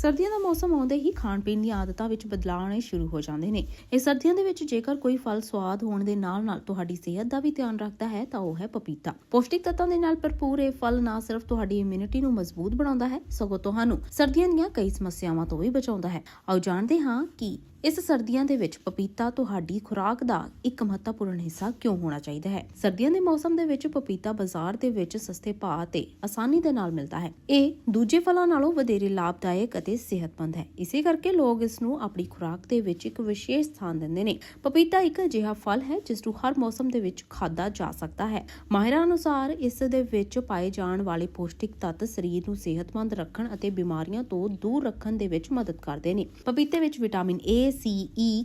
ਸਰਦੀਆਂ ਦਾ ਮੌਸਮ ਆਉਂਦੇ ਹੀ ਖਾਣ ਪੀਣ ਦੀਆਂ ਆਦਤਾਂ ਵਿੱਚ ਬਦਲਾਅ ਆਉਣੇ ਸ਼ੁਰੂ ਹੋ ਜਾਂਦੇ ਨੇ। ਇਹ ਸਰਦੀਆਂ ਦੇ ਵਿੱਚ ਜੇਕਰ ਕੋਈ ਫਲ ਸਵਾਦ ਹੋਣ ਦੇ ਨਾਲ-ਨਾਲ ਤੁਹਾਡੀ ਸਿਹਤ ਦਾ ਵੀ ਧਿਆਨ ਰੱਖਦਾ ਹੈ, ਤਾਂ ਉਹ ਹੈ ਪਪੀਤਾ। ਪੌਸ਼ਟਿਕ ਤੱਤਾਂ ਦੇ ਨਾਲ ਭਰਪੂਰ ਇਹ ਫਲ ਨਾ ਸਿਰਫ ਤੁਹਾਡੀ ਇਮਿਊਨਿਟੀ ਨੂੰ ਮਜ਼ਬੂਤ ਬਣਾਉਂਦਾ ਹੈ, ਸਗੋਂ ਤੁਹਾਨੂੰ ਸਰਦੀਆਂ ਦੀਆਂ ਕਈ ਸਮੱਸਿਆਵਾਂ ਤੋਂ ਵੀ ਬਚਾਉਂਦਾ ਹੈ। ਆਓ ਜਾਣਦੇ ਹਾਂ ਕਿ ਇਸ ਸਰਦੀਆਂ ਦੇ ਵਿੱਚ ਪਪੀਤਾ ਤੁਹਾਡੀ ਖੁਰਾਕ ਦਾ ਇੱਕ ਮਹੱਤਵਪੂਰਨ ਹਿੱਸਾ ਕਿਉਂ ਹੋਣਾ ਚਾਹੀਦਾ ਹੈ? ਸਰਦੀਆਂ ਦੇ ਮੌਸਮ ਦੇ ਵਿੱਚ ਪਪੀਤਾ ਬਾਜ਼ਾਰ ਦੇ ਵਿੱਚ ਸਸਤੇ ਭਾਅ ਤੇ ਆਸਾਨੀ ਦੇ ਨਾਲ ਮਿਲਦਾ ਹੈ। ਇਹ ਦੂਜੇ ਫਲਾਂ ਨਾਲੋਂ ਵਧੇਰੇ ਲਾਭਦਾਇਕ ਅਤੇ ਸਿਹਤਮੰਦ ਹੈ। ਇਸੇ ਕਰਕੇ ਲੋਕ ਇਸ ਨੂੰ ਆਪਣੀ ਖੁਰਾਕ ਦੇ ਵਿੱਚ ਇੱਕ ਵਿਸ਼ੇਸ਼ ਸਥਾਨ ਦਿੰਦੇ ਨੇ। ਪਪੀਤਾ ਇੱਕ ਅਜਿਹਾ ਫਲ ਹੈ ਜਿਸ ਨੂੰ ਹਰ ਮੌਸਮ ਦੇ ਵਿੱਚ ਖਾਧਾ ਜਾ ਸਕਦਾ ਹੈ। ਮਾਹਿਰਾਂ ਅਨੁਸਾਰ ਇਸ ਦੇ ਵਿੱਚ ਪਾਏ ਜਾਣ ਵਾਲੇ ਪੌਸ਼ਟਿਕ ਤੱਤ ਸਰੀਰ ਨੂੰ ਸਿਹਤਮੰਦ ਰੱਖਣ ਅਤੇ ਬਿਮਾਰੀਆਂ ਤੋਂ ਦੂਰ ਰੱਖਣ ਦੇ ਵਿੱਚ ਮਦਦ ਕਰਦੇ ਨੇ। ਪਪੀਤੇ ਵਿੱਚ vitamin A C E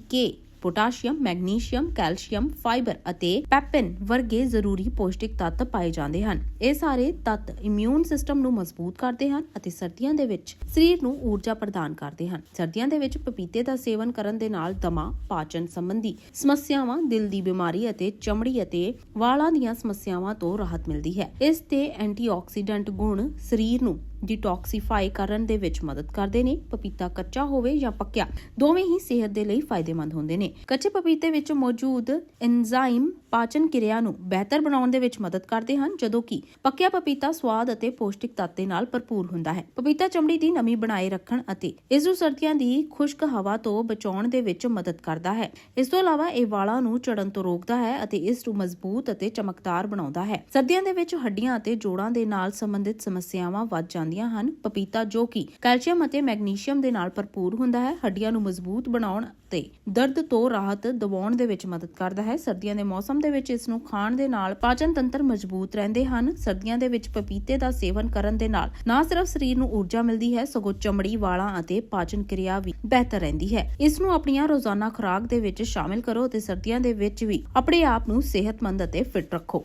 potassium, magnesium, calcium, fibre ਅਤੇ ਪੈਪਿਨ ਵਰਗੇ ਜ਼ਰੂਰੀ ਪੌਸ਼ਟਿਕ ਤੱਤ ਪਾਏ ਜਾਂਦੇ ਹਨ। ਇਹ ਸਾਰੇ ਤੱਤ ਇਮਿਊਨ ਸਿਸਟਮ ਨੂੰ ਮਜ਼ਬੂਤ ਕਰਦੇ ਹਨ ਅਤੇ ਸਰਦੀਆਂ ਦੇ ਵਿੱਚ ਸਰੀਰ ਨੂੰ ਊਰਜਾ ਪ੍ਰਦਾਨ ਕਰਦੇ ਹਨ। ਸਰਦੀਆਂ ਦੇ ਵਿੱਚ ਪਪੀਤੇ ਦਾ ਸੇਵਨ ਕਰਨ ਦੇ ਨਾਲ ਦਮਾ, ਪਾਚਨ ਸੰਬੰਧੀ ਸਮੱਸਿਆਵਾਂ, ਦਿਲ ਦੀ ਬਿਮਾਰੀ ਅਤੇ ਚਮੜੀ ਅਤੇ ਵਾਲਾਂ ਦੀਆਂ ਸਮੱਸਿਆਵਾਂ ਤੋਂ ਰਾਹਤ ਮਿਲਦੀ ਹੈ। ਇਸ ਦੇ ਐਂਟੀਆਕਸੀਡੈਂਟ ਗੁਣ ਸਰੀਰ ਨੂੰ ਡਿਟੌਕਸੀਫਾਈ ਕਰਨ ਦੇ ਵਿੱਚ ਮਦਦ ਕਰਦੇ ਨੇ। ਪਪੀਤਾ ਕੱਚਾ ਹੋਵੇ ਜਾਂ ਪੱਕਿਆ, ਦੋਵੇਂ ਹੀ ਸਿਹਤ ਦੇ ਲਈ ਫਾਇਦੇਮੰਦ ਹੁੰਦੇ ਨੇ। ਕੱਚੇ ਪਪੀਤੇ ਵਿੱਚ ਮੌਜੂਦ ਐਂਜ਼ਾਈਮ ਪਾਚਨ ਕਿਰਿਆ ਨੂੰ ਬਿਹਤਰ ਬਣਾਉਣ ਦੇ ਵਿੱਚ ਮਦਦ ਕਰਦੇ ਹਨ, ਜਦੋਂ ਕਿ ਪੱਕਿਆ ਪਪੀਤਾ ਸਵਾਦ ਅਤੇ ਪੌਸ਼ਟਿਕ ਤੱਤ ਦੇ ਨਾਲ ਭਰਪੂਰ ਹੁੰਦਾ ਹੈ। ਪਪੀਤਾ ਚਮੜੀ ਦੀ ਨਮੀ ਬਣਾਏ ਰੱਖਣ ਅਤੇ ਇਸ ਨੂੰ ਸਰਦੀਆਂ ਦੀ ਖੁਸ਼ਕ ਹਵਾ ਤੋਂ ਬਚਾਉਣ ਦੇ ਵਿੱਚ ਮਦਦ ਕਰਦਾ ਹੈ। ਇਸ ਤੋਂ ਇਲਾਵਾ ਇਹ ਵਾਲਾਂ ਨੂੰ ਝੜਨ ਤੋਂ ਰੋਕਦਾ ਹੈ ਅਤੇ ਇਸ ਨੂੰ ਮਜ਼ਬੂਤ ਅਤੇ ਚਮਕਦਾਰ ਬਣਾਉਂਦਾ ਹੈ। ਸਰਦੀਆਂ ਦੇ ਵਿੱਚ ਹੱਡੀਆਂ ਅਤੇ ਜੋੜਾਂ ਦੇ ਨਾਲ ਸੰਬੰਧਿਤ ਸਮੱਸਿਆਵਾਂ ਵੱਧ ਜਾਂਦੀਆਂ ਹਨ। ਪਪੀਤਾ ਜੋ ਕਿ ਕੈਲਸ਼ੀਅਮ ਅਤੇ ਮੈਗਨੀਸ਼ੀਅਮ ਦੇ ਨਾਲ ਭਰਪੂਰ ਹੁੰਦਾ ਹੈ, ਹੱਡੀਆਂ ਨੂੰ ਮਜ਼ਬੂਤ ਬਣਾਉਣ ਤੇ ਦਰਦ ਤੋਂ ਰਾਹਤ ਦਿਵਾਉਣ ਦੇ ਵਿੱਚ ਮਦਦ ਕਰਦਾ ਹੈ। ਸਰਦੀਆਂ ਦੇ ਮੌਸਮ ਦੇ ਵਿੱਚ ਇਸ ਨੂੰ ਖਾਣ ਦੇ ਨਾਲ ਪਾਚਨ ਤੰਤਰ ਮਜ਼ਬੂਤ ਰਹਿੰਦੇ ਹਨ। ਸਰਦੀਆਂ ਦੇ ਵਿੱਚ ਪਪੀਤੇ ਦਾ ਸੇਵਨ ਕਰਨ ਦੇ ਨਾਲ ਨਾ ਸਿਰਫ ਸਰੀਰ ਨੂੰ ਊਰਜਾ ਮਿਲਦੀ ਹੈ, ਸਗੋਂ ਚਮੜੀ, ਵਾਲਾਂ ਅਤੇ ਪਾਚਨ ਕਿਰਿਆ ਵੀ ਬਿਹਤਰ ਰਹਿੰਦੀ ਹੈ। ਇਸ ਨੂੰ ਆਪਣੀਆਂ ਰੋਜ਼ਾਨਾ ਖੁਰਾਕ ਦੇ ਵਿੱਚ ਸ਼ਾਮਿਲ ਕਰੋ ਅਤੇ ਸਰਦੀਆਂ ਦੇ ਵਿੱਚ ਵੀ ਆਪਣੇ ਆਪ ਨੂੰ ਸਿਹਤਮੰਦ ਅਤੇ ਫਿੱਟ ਰੱਖੋ।